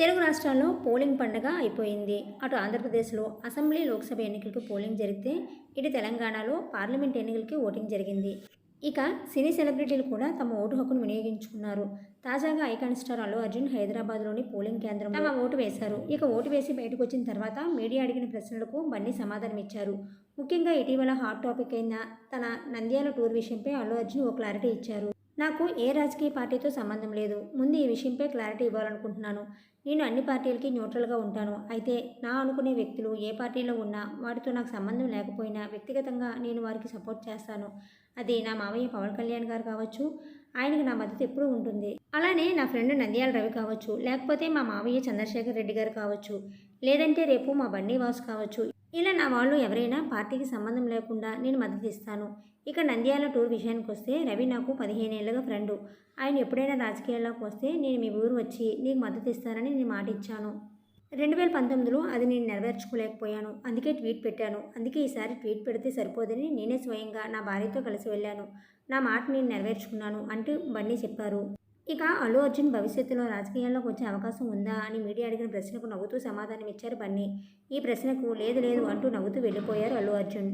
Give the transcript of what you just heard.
తెలుగు రాష్ట్రాల్లో పోలింగ్ పండగ అయిపోయింది. అటు ఆంధ్రప్రదేశ్లో అసెంబ్లీ లోక్సభ ఎన్నికలకు పోలింగ్ జరిగితే ఇటు తెలంగాణలో పార్లమెంట్ ఎన్నికలకి ఓటింగ్ జరిగింది. ఇక సినీ సెలబ్రిటీలు కూడా తమ ఓటు హక్కును వినియోగించుకున్నారు. తాజాగా ఐకాన్ స్టార్ అల్లు అర్జున్ హైదరాబాద్లోని పోలింగ్ కేంద్రం తమ ఓటు వేశారు. ఇక ఓటు వేసి బయటకు వచ్చిన తర్వాత మీడియా అడిగిన ప్రశ్నలకు బన్నీ సమాధానం ఇచ్చారు. ముఖ్యంగా ఇటీవల హాట్ టాపిక్ అయిన తన నంద్యాల టూర్ విషయంపై అల్లు అర్జున్ ఓ క్లారిటీ ఇచ్చారు. నాకు ఏ రాజకీయ పార్టీతో సంబంధం లేదు. ముందు ఈ విషయంపై క్లారిటీ ఇవ్వాలనుకుంటున్నాను. నేను అన్ని పార్టీలకి న్యూట్రల్గా ఉంటాను. అయితే నా అనుకునే వ్యక్తులు ఏ పార్టీలో ఉన్నా వాటితో నాకు సంబంధం లేకపోయినా వ్యక్తిగతంగా నేను వారికి సపోర్ట్ చేస్తాను. అది నా మామయ్య పవన్ కళ్యాణ్ గారు కావచ్చు ఆయనకి నా మద్దతు ఎప్పుడూ ఉంటుంది. అలానే నా ఫ్రెండ్ నంద్యాల రవి కావచ్చు లేకపోతే మా మామయ్య చంద్రశేఖర్ రెడ్డి గారు కావచ్చు లేదంటే రేపు మా బండి వాసు కావచ్చు. ఇలా నా వాళ్ళు ఎవరైనా పార్టీకి సంబంధం లేకుండా నేను మద్దతు ఇస్తాను. ఇక నంద్యాల టూర్ విషయానికి వస్తే రవి నాకు పదిహేను ఏళ్ళగా ఫ్రెండు. ఆయన ఎప్పుడైనా రాజకీయాల్లోకి వస్తే నేను మీ ఊరు వచ్చి నీకు మద్దతు ఇస్తానని నేను మాట ఇచ్చాను. రెండు వేల పంతొమ్మిదిలో అది నేను నెరవేర్చుకోలేకపోయాను. అందుకే ట్వీట్ పెట్టాను. అందుకే ఈసారి ట్వీట్ పెడితే సరిపోదని నేనే స్వయంగా నా భార్యతో కలిసి వెళ్ళాను. నా మాట నేను నెరవేర్చుకున్నాను అంటూ బన్నీ చెప్పారు. ఇక అల్లు అర్జున్ భవిష్యత్తులో రాజకీయాల్లోకి వచ్చే అవకాశం ఉందా అని మీడియా అడిగిన ప్రశ్నకు నవ్వుతూ సమాధానం ఇచ్చారు బన్నీ ఈ ప్రశ్నకు లేదు లేదు అంటూ నవ్వుతూ వెళ్ళిపోయారు అల్లు అర్జున్.